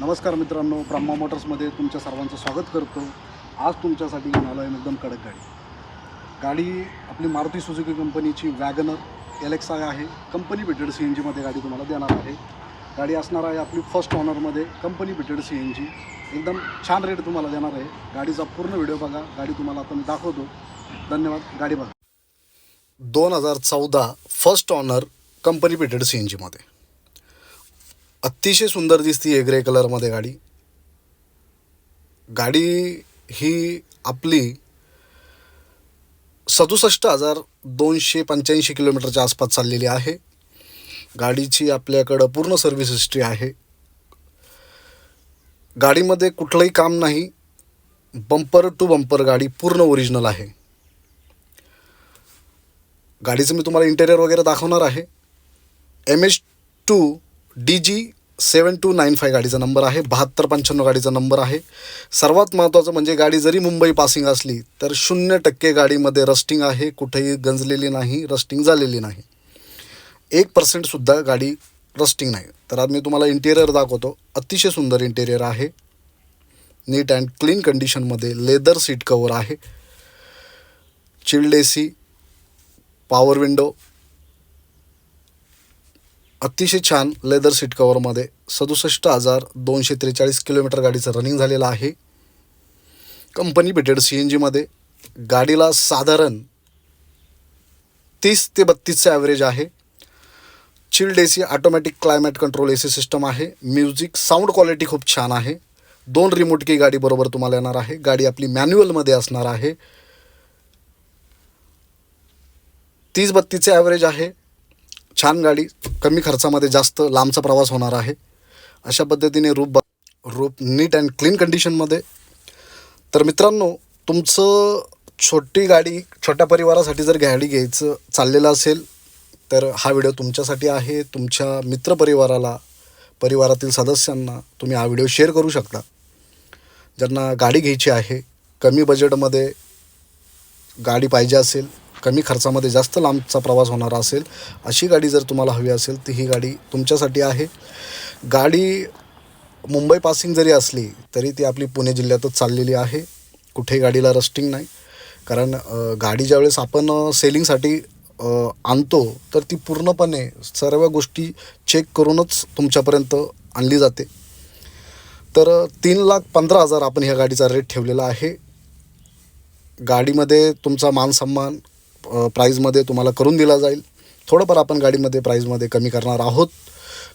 नमस्कार मित्रांनो ब्रह्मा मोटर्समध्ये तुमच्या सर्वांचं स्वागत करतो. आज तुमच्यासाठी घेऊन आलो आहे एकदम कडक गाडी. गाडी आपली मारुती सुझुकी कंपनीची वॅगनर एलेक्सा आहे. कंपनी बिटेड सी एन जीमध्ये गाडी तुम्हाला देणार आहे. गाडी असणार आहे आपली first ऑनरमध्ये company fitted C N G. एकदम छान रेट तुम्हाला देणार आहे. गाडीचा पूर्ण व्हिडिओ बघा. गाडी तुम्हाला आता मी दाखवतो. धन्यवाद. गाडी बघा. दोन हजार चौदा first owner company fitted C N जीमध्ये अतिशय सुंदर दिसती आहे ग्रे कलरमध्ये गाडी. गाडी ही आपली सदुसष्ट हजार दोनशे पंच्याऐंशी किलोमीटरच्या आसपास चाललेली आहे. गाडीची आपल्याकडं पूर्ण सर्व्हिस हिस्ट्री आहे. गाडीमध्ये कुठलंही काम नाही. बंपर टू बंपर गाडी पूर्ण ओरिजिनल आहे. गाडीचं मी तुम्हाला इंटेरियर वगैरे दाखवणार आहे. M H two D G seven two nine five गाडीचा नंबर आहे बहात्तर पंच्याण्णव गाडीचा नंबर आहे. सर्वात महत्त्वाचं म्हणजे गाडी जरी मुंबई पासिंग असली तर शून्य टक्के गाडीमध्ये रस्टिंग आहे कुठेही गंजलेली नाही रस्टिंग झालेली नाही. एक पर्सेंटसुद्धा गाडी रस्टिंग नाही. तर आज मी तुम्हाला इंटेरियर दाखवतो. अतिशय सुंदर इंटेरियर आहे. नीट अँड क्लीन कंडिशनमध्ये लेदर सीट कवर आहे. Chilled A C power window अतिशय छान लेदर सीट कवरमध्ये सदुसष्ट हजार दोनशे त्रेचाळीस किलोमीटर गाडीचं रनिंग झालेलं आहे. कंपनी बिटेड सी एन जीमध्ये गाडीला साधारण तीस ते बत्तीसचं ॲव्हरेज आहे. Chilled A C automatic climate control A C system आहे. म्युझिक साऊंड क्वालिटी खूप छान आहे. दोन रिमोट की गाडी बरोबर तुम्हाला येणार आहे. गाडी आपली मॅन्युअलमध्ये असणार आहे. तीस बत्तीसचे ॲव्हरेज आहे. छान गाडी कमी खर्चामध्ये जास्त लांबचा प्रवास होणार आहे. अशा पद्धतीने रूप ब रूप नीट अँड क्लीन कंडिशनमध्ये. तर मित्रांनो तुमचं छोटी गाडी छोट्या परिवारासाठी जर गाडी घ्यायचं चाललेलं असेल तर हा व्हिडिओ तुमच्यासाठी आहे तुमच्या मित्रपरिवाराला परिवारातील सदस्यांना तुम्ही हा व्हिडिओ शेअर करू शकता. ज्यांना गाडी घ्यायची आहे कमी बजेटमध्ये गाडी पाहिजे असेल कमी खर्चामध्ये जास्त लांबचा प्रवास होणारा असेल अशी गाडी जर तुम्हाला हवी असेल तर ही गाडी तुमच्यासाठी आहे. गाडी मुंबई पासिंग जरी असली तरी ती आपली पुणे जिल्ह्यातच चाललेली आहे. कुठेही गाडीला रस्टिंग नाही. कारण गाडी ज्यावेळेस आपण सेलिंगसाठी आणतो तर ती पूर्णपणे सर्व गोष्टी चेक करूनच तुमच्यापर्यंत आणली जाते. तर तीन लाख पंधरा हजार आपण ह्या गाडीचा रेट ठेवलेला आहे. गाडीमध्ये तुमचा मान सन्मान प्राईजमध्ये तुम्हाला करून दिला जाईल. थोडंफार आपण गाडीमध्ये प्राईजमध्ये कमी करणार आहोत.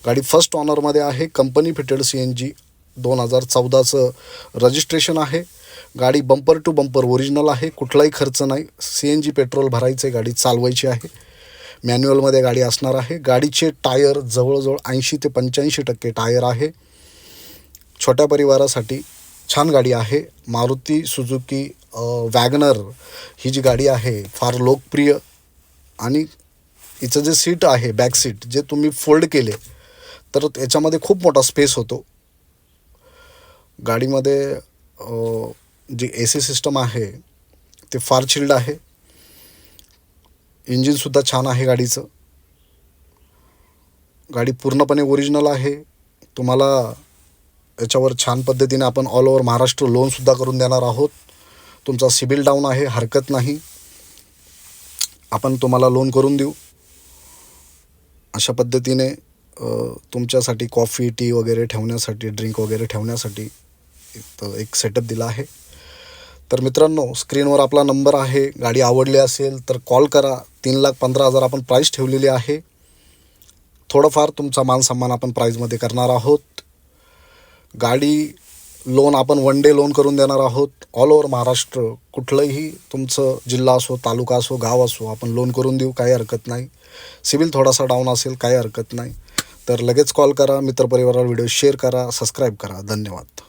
गाडी फर्स्ट ऑनरमध्ये आहे. Company fitted C N G दोन हजार चौदाचं रजिस्ट्रेशन आहे. गाडी बंपर टू बंपर ओरिजिनल आहे. कुठलाही खर्च नाही. सी एन जी पेट्रोल भरायचे गाडी चालवायची आहे. मॅन्युअलमध्ये गाडी असणार आहे. गाडीचे टायर जवळजवळ ऐंशी ते पंच्याऐंशी टक्के टायर आहे. छोट्या परिवारासाठी छान गाडी आहे. मारुती सुजुकी वॅगनर ही जी गाडी आहे फार लोकप्रिय आणि हिचं जे सीट आहे बॅक सीट जे तुम्ही फोल्ड केले तर याच्यामध्ये खूप मोठा स्पेस होतो. गाडीमध्ये जी ए सी सिस्टम आहे ते फार चिल्ड आहे. इंजिनसुद्धा छान आहे गाडीचं. गाडी पूर्णपणे ओरिजिनल आहे. तुम्हाला याच्यावर छान पद्धतीने आपण ऑल ओव्हर महाराष्ट्र लोनसुद्धा करून देणार आहोत. तुमचा सिबिल डाऊन आहे हरकत नाही. आपण तुम्हाला लोन करून देऊ. अशा पद्धतीने तुमच्यासाठी कॉफी टी वगैरे ठेवण्यासाठी ड्रिंक वगैरे ठेवण्यासाठी एक सेटअप दिला आहे. तर मित्रांनो स्क्रीनवर आपला नंबर आहे. गाडी आवडली असेल तर कॉल करा. तीन लाख पंधरा हजार आपण प्राईस ठेवलेली आहे. थोडंफार तुमचा मान सन्मान आपण प्राईजमध्ये करणार आहोत. गाडी लोन आपण वन डे लोन करून देणार आहोत. ऑल ओव्हर महाराष्ट्र कुठलंही तुमचं जिल्हा असो तालुका असो गाव असो आपण लोन करून देऊ काही हरकत नाही. सिबिल थोडासा डाऊन असेल काही हरकत नाही. तर लगेच कॉल करा मित्रपरिवाराला व्हिडिओ शेअर करा सबस्क्राईब करा. धन्यवाद.